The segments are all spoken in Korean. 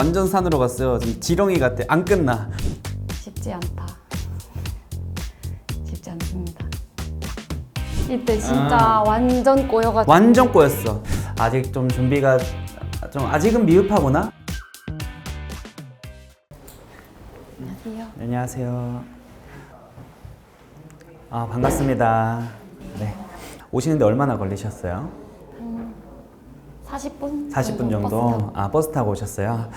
완전 산으로 갔어요. 지금 지렁이 같아. 안 끝나. 쉽지 않다. 쉽지 않습니다. 이때 진짜 아. 완전 꼬여가지고 완전 꼬였어. 아직 좀 준비가 좀 아직은 미흡하구나. 안녕하세요. 안녕하세요. 아 반갑습니다. 네. 오시는데 얼마나 걸리셨어요? 40분? 40분 버스 정도. 타고. 아 버스 타고 오셨어요.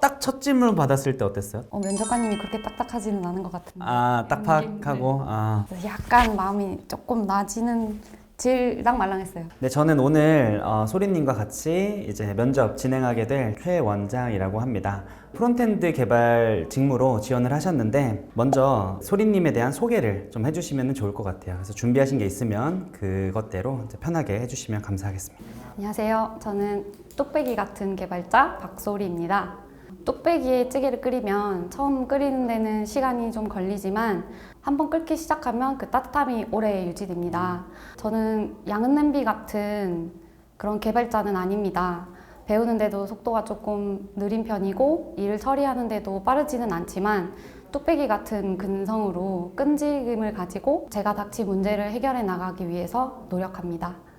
딱 첫 질문 받았을 때 어땠어요? 어, 면접관님이 그렇게 딱딱하지는 않은 것 같은데 아 딱팍하고 아. 그래서 약간 마음이 조금 나지는 질랑 말랑했어요. 네, 저는 오늘 어, 소리님과 같이 이제 면접 진행하게 될 최 원장이라고 합니다. 프론트엔드 개발 직무로 지원을 하셨는데 먼저 소리님에 대한 소개를 좀 해주시면 좋을 것 같아요. 그래서 준비하신 게 있으면 그것대로 편하게 해주시면 감사하겠습니다. 안녕하세요. 저는 뚝배기 같은 개발자 박소리입니다. 뚝배기에 찌개를 끓이면 처음 끓이는 데는 시간이 좀 걸리지만 한번 끓기 시작하면 그 따뜻함이 오래 유지됩니다. 저는 양은 냄비 같은 그런 개발자는 아닙니다. 배우는데도 속도가 조금 느린 편이고 일을 처리하는데도 빠르지는 않지만 뚝배기 같은 근성으로 끈질김을 가지고 제가 닥친 문제를 해결해 나가기 위해서 노력합니다.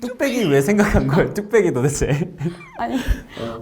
뚝배기 왜 생각한 거예요? 뚝배기 도대체? 아니,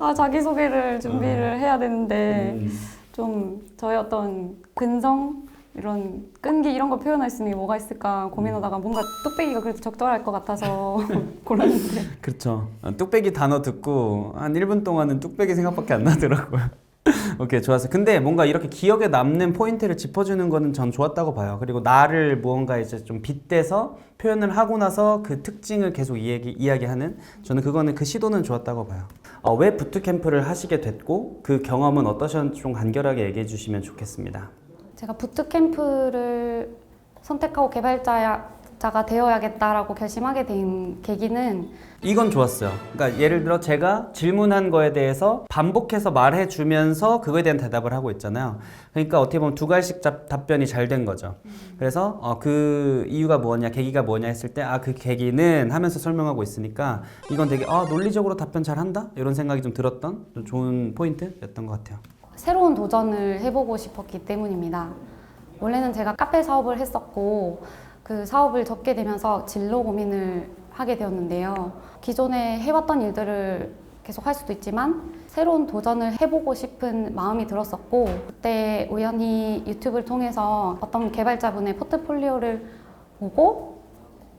아 자기 소개를 준비를 해야 되는데 좀 저의 어떤 근성 이런 끈기 이런 거 표현할 수 있는 게 뭐가 있을까 고민하다가 뭔가 뚝배기가 그래도 적절할 것 같아서 골랐는데 그렇죠. 어, 뚝배기 단어 듣고 한 1분 동안은 뚝배기 생각밖에 안 나더라고요. 오케이 좋았어요. 근데 뭔가 이렇게 기억에 남는 포인트를 짚어주는 거는 전 좋았다고 봐요. 그리고 나를 무언가 이제 좀 빗대서 표현을 하고 나서 그 특징을 계속 이야기, 이야기하는 저는 그거는 그 시도는 좋았다고 봐요. 어, 왜 부트 캠프를 하시게 됐고 그 경험은 어떠셨는지 좀 간결하게 얘기해 주시면 좋겠습니다. 제가 부트캠프를 선택하고 개발자 가 되어야겠다라고 결심하게 된 계기는 이건 좋았어요. 그러니까 예를 들어 제가 질문한 거에 대해서 반복해서 말해 주면서 그거에 대한 대답을 하고 있잖아요. 그러니까 어떻게 보면 두 가지씩 답- 답변이 잘 된 거죠. 그래서 어, 그 이유가 뭐냐, 계기가 뭐냐 했을 때 아 그 계기는 하면서 설명하고 있으니까 이건 되게 아 논리적으로 답변 잘 한다 이런 생각이 좀 들었던 좀 좋은 포인트였던 것 같아요. 새로운 도전을 해보고 싶었기 때문입니다. 원래는 제가 카페 사업을 했었고 그 사업을 접게 되면서 진로 고민을 하게 되었는데요. 기존에 해왔던 일들을 계속 할 수도 있지만 새로운 도전을 해보고 싶은 마음이 들었었고 그때 우연히 유튜브를 통해서 어떤 개발자분의 포트폴리오를 보고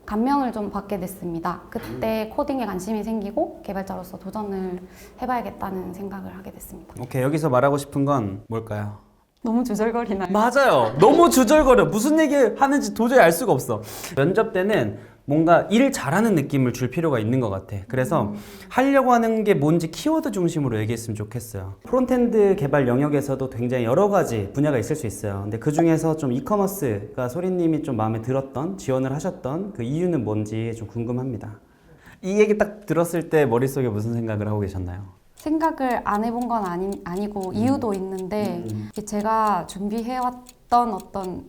감명을 좀 받게 됐습니다. 그때 코딩에 관심이 생기고 개발자로서 도전을 해봐야겠다는 생각을 하게 됐습니다. 오케이 여기서 말하고 싶은 건 뭘까요? 너무 주절거리나요? 맞아요. 너무 주절거려. 무슨 얘기 하는지 도저히 알 수가 없어. 면접 때는 뭔가 일 잘하는 느낌을 줄 필요가 있는 것 같아. 그래서 하려고 하는 게 뭔지 키워드 중심으로 얘기했으면 좋겠어요. 프론트엔드 개발 영역에서도 굉장히 여러 가지 분야가 있을 수 있어요. 근데 그 중에서 좀 이커머스가 소리님이 좀 마음에 들었던, 지원을 하셨던 그 이유는 뭔지 좀 궁금합니다. 이 얘기 딱 들었을 때 머릿속에 무슨 생각을 하고 계셨나요? 생각을 안 해본 건 아니, 아니고 이유도 있는데 제가 준비해왔던 어떤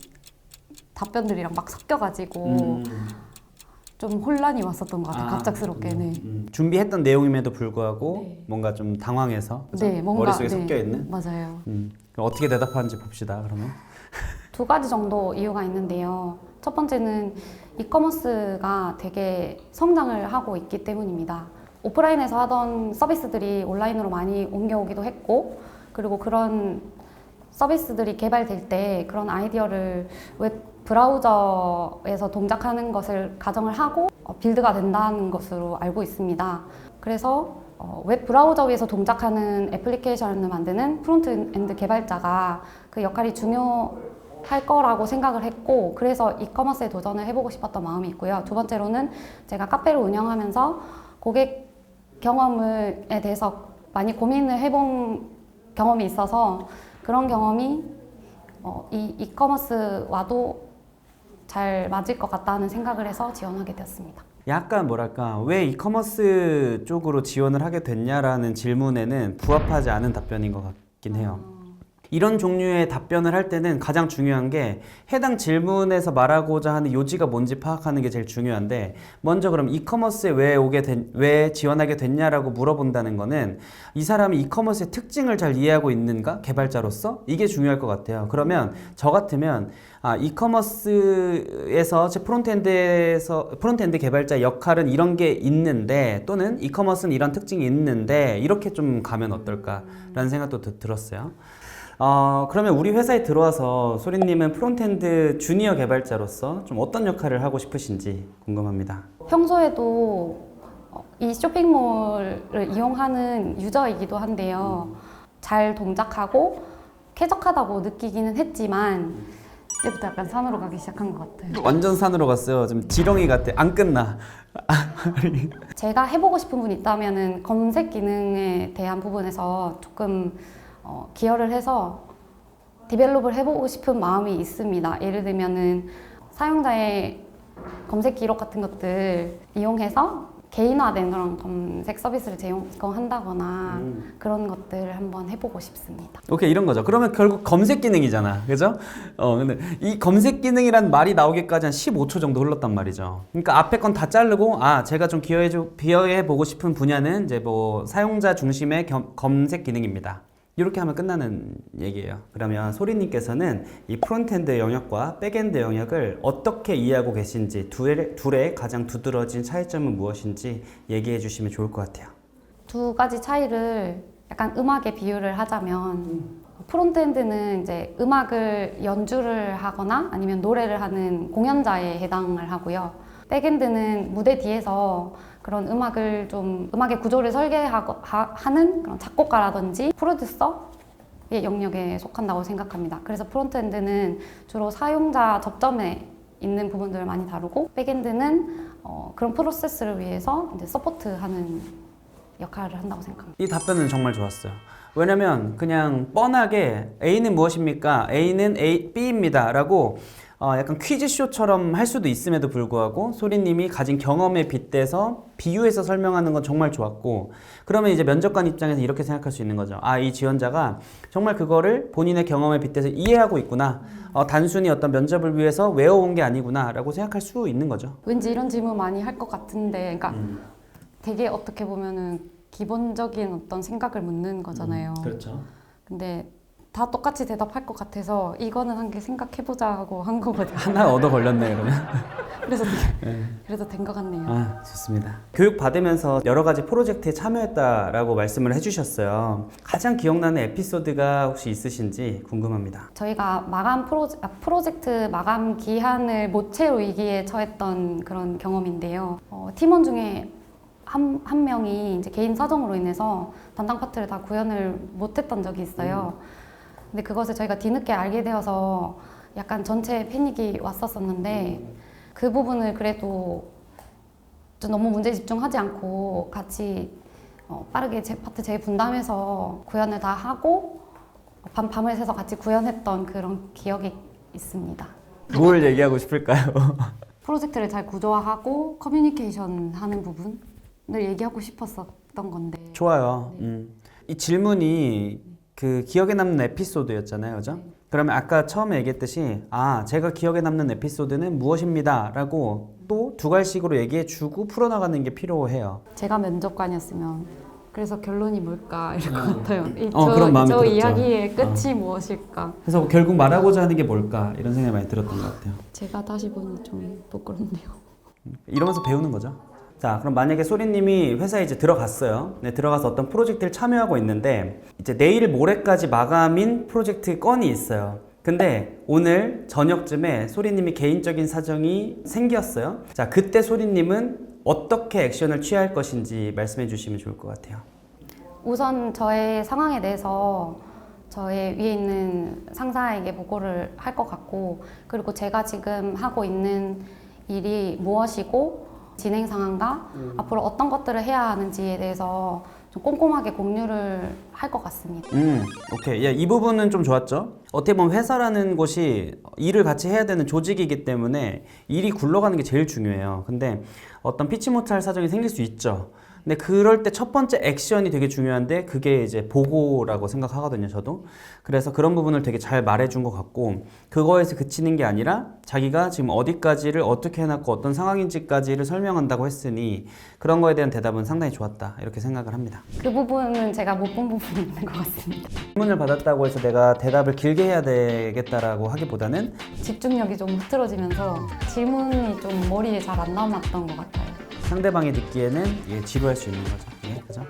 답변들이랑 막 섞여가지고 좀 혼란이 왔었던 것 같아요. 아, 갑작스럽게. 네. 음, 준비했던 내용임에도 불구하고 네. 뭔가 좀 당황해서? 네, 뭔가 머릿속에 네, 섞여 있는. 맞아요. 음, 어떻게 대답하는지 봅시다. 그러면. 두 가지 정도 이유가 있는데요. 첫 번째는 이커머스가 되게 성장을 하고 있기 때문입니다. 오프라인에서 하던 서비스들이 온라인으로 많이 옮겨오기도 했고, 그리고 그런 서비스들이 개발될 때 그런 아이디어를 웹 브라우저에서 동작하는 것을 가정을 하고 어, 빌드가 된다는 것으로 알고 있습니다. 그래서 어, 웹 브라우저 위에서 동작하는 애플리케이션을 만드는 프론트엔드 개발자가 그 역할이 중요할 거라고 생각을 했고 그래서 이커머스에 도전을 해보고 싶었던 마음이 있고요. 두 번째로는 제가 카페를 운영하면서 고객 경험에 대해서 많이 고민을 해본 경험이 있어서 그런 경험이 어, 이 이커머스와도 잘 맞을 것 같다는 생각을 해서 지원하게 되었습니다. 약간 뭐랄까 왜 이커머스 쪽으로 지원을 하게 됐냐라는 질문에는 부합하지 않은 답변인 것 같긴 해요. 이런 종류의 답변을 할 때는 가장 중요한 게 해당 질문에서 말하고자 하는 요지가 뭔지 파악하는 게 제일 중요한데 먼저 그럼 이커머스에 왜 오게 된, 왜 지원하게 됐냐라고 물어본다는 거는 이 사람이 이커머스의 특징을 잘 이해하고 있는가 개발자로서 이게 중요할 것 같아요. 그러면 저 같으면 아, 이커머스에서 제 프론트엔드에서 프론트엔드 개발자 역할은 이런 게 있는데 또는 이커머스는 이런 특징이 있는데 이렇게 좀 가면 어떨까라는 생각도 드- 들었어요. 어, 그러면 우리 회사에 들어와서 소리님은 프론트엔드 주니어 개발자로서 좀 어떤 역할을 하고 싶으신지 궁금합니다. 평소에도 어, 이 쇼핑몰을 이용하는 유저이기도 한데요. 잘 동작하고 쾌적하다고 느끼기는 했지만 이때부터 약간 산으로 가기 시작한 것 같아요. 완전 산으로 갔어요. 좀 지렁이 같아. 안 끝나. 제가 해보고 싶은 분이 있다면은 검색 기능에 대한 부분에서 조금 어, 기여를 해서 디벨롭을 해보고 싶은 마음이 있습니다. 예를 들면은 사용자의 검색 기록 같은 것들 이용해서 개인화된 그런 검색 서비스를 제공한다거나 그런 것들을 한번 해보고 싶습니다. 오케이 이런 거죠. 그러면 결국 검색 기능이잖아, 그죠? 어 근데 이 검색 기능이란 말이 나오기까지 한 15초 정도 흘렀단 말이죠. 그러니까 앞에 건 다 자르고 아 제가 좀 기여해 주 기여해 보고 싶은 분야는 이제 뭐 사용자 중심의 겸- 검색 기능입니다. 이렇게 하면 끝나는 얘기예요. 그러면 소리님께서는 이 프론트엔드 영역과 백엔드 영역을 어떻게 이해하고 계신지 둘의, 둘의 가장 두드러진 차이점은 무엇인지 얘기해 주시면 좋을 것 같아요. 두 가지 차이를 약간 음악에 비유를 하자면 프론트엔드는 이제 음악을 연주를 하거나 아니면 노래를 하는 공연자에 해당을 하고요. 백엔드는 무대 뒤에서 그런 음악을 좀 음악의 구조를 설계하는 그런 작곡가라든지 프로듀서 의 영역에 속한다고 생각합니다. 그래서 프론트엔드는 주로 사용자 접점에 있는 부분들을 많이 다루고 백엔드는 어, 그런 프로세스를 위해서 이제 서포트하는 역할을 한다고 생각합니다. 이 답변은 정말 좋았어요. 왜냐면 그냥 뻔하게 A는 무엇입니까? A는 A, B입니다 라고 어, 약간 퀴즈쇼처럼 할 수도 있음에도 불구하고 소리님이 가진 경험에 빗대서 비유해서 설명하는 건 정말 좋았고 그러면 이제 면접관 입장에서 이렇게 생각할 수 있는 거죠. 아, 이 지원자가 정말 그거를 본인의 경험에 빗대서 이해하고 있구나. 어, 단순히 어떤 면접을 위해서 외워온 게 아니구나라고 생각할 수 있는 거죠. 왠지 이런 질문 많이 할 것 같은데, 그러니까 되게 어떻게 보면은 기본적인 어떤 생각을 묻는 거잖아요. 그렇죠. 근데 다 똑같이 대답할 것 같아서 이거는 한 개 생각해보자 하고 한 거거든요. 하나 얻어 걸렸네 그러면. 그래서 되게- 네. 그래도 된것 같네요. 아, 좋습니다. 교육 받으면서 여러 가지 프로젝트에 참여했다라고 말씀을 해주셨어요. 가장 기억나는 에피소드가 혹시 있으신지 궁금합니다. 저희가 마감 프로제, 아, 프로젝트 마감 기한을 못 채울 위기에 처했던 그런 경험인데요. 어, 팀원 중에 한, 한 명이 이제 개인 사정으로 인해서 담당 파트를 다 구현을 못했던 적이 있어요. 근데 그것을 저희가 뒤늦게 알게 되어서 약간 전체 패닉이 왔었었는데 그 부분을 그래도 좀 너무 문제에 집중하지 않고 같이 어, 빠르게 제 파트 재분담해서 구현을 다 하고 밤 밤을 새서 같이 구현했던 그런 기억이 있습니다. 뭘 얘기하고 싶을까요? 프로젝트를 잘 구조화하고 커뮤니케이션 하는 부분을 얘기하고 싶었었던 건데 좋아요. 음. 이 질문이 그 기억에 남는 에피소드였잖아요, 그죠? 그러면 아까 처음에 얘기했듯이 아 제가 기억에 남는 에피소드는 무엇입니다라고 또 두 갈식으로 얘기해 주고 풀어 나가는 게 필요해요. 제가 면접관이었으면 그래서 결론이 뭘까 이럴 것 같아요. 이, 어, 저, 그런 마음이 저 들었죠. 이야기의 끝이 무엇일까? 그래서 결국 말하고자 하는 게 뭘까 이런 생각이 많이 들었던 것 같아요. 제가 다시 보니 좀 부끄럽네요. 이러면서 배우는 거죠. 자, 그럼 만약에 소리님이 회사에 이제 들어갔어요. 네, 들어가서 어떤 프로젝트를 참여하고 있는데 이제 내일 모레까지 마감인 프로젝트 건이 있어요. 근데 오늘 저녁쯤에 소리님이 개인적인 사정이 생겼어요. 자, 그때 소리님은 어떻게 액션을 취할 것인지 말씀해 주시면 좋을 것 같아요. 우선 저의 상황에 대해서 저의 위에 있는 상사에게 보고를 할 것 같고 그리고 제가 지금 하고 있는 일이 무엇이고 진행 상황과 앞으로 어떤 것들을 해야 하는지에 대해서 좀 꼼꼼하게 공유를 할 것 같습니다. 음, 오케이. 야, 이 부분은 좀 좋았죠? 어떻게 보면 회사라는 곳이 일을 같이 해야 되는 조직이기 때문에 일이 굴러가는 게 제일 중요해요. 근데 어떤 피치 못할 사정이 생길 수 있죠. 근데 그럴 때 첫 번째 액션이 되게 중요한데 그게 이제 보고라고 생각하거든요, 저도. 그래서 그런 부분을 되게 잘 말해준 것 같고 그거에서 그치는 게 아니라 자기가 지금 어디까지를 어떻게 해놨고 어떤 상황인지까지를 설명한다고 했으니 그런 거에 대한 대답은 상당히 좋았다 이렇게 생각을 합니다. 그 부분은 제가 못 본 부분이 있는 것 같습니다. 질문을 받았다고 해서 내가 대답을 길게 해야 되겠다라고 하기보다는 집중력이 좀 흐트러지면서 질문이 좀 머리에 잘 안 남았던 것 같아요. 상대방이 듣기에는 예, 지루할 수 있는 거죠. 예, 그죠?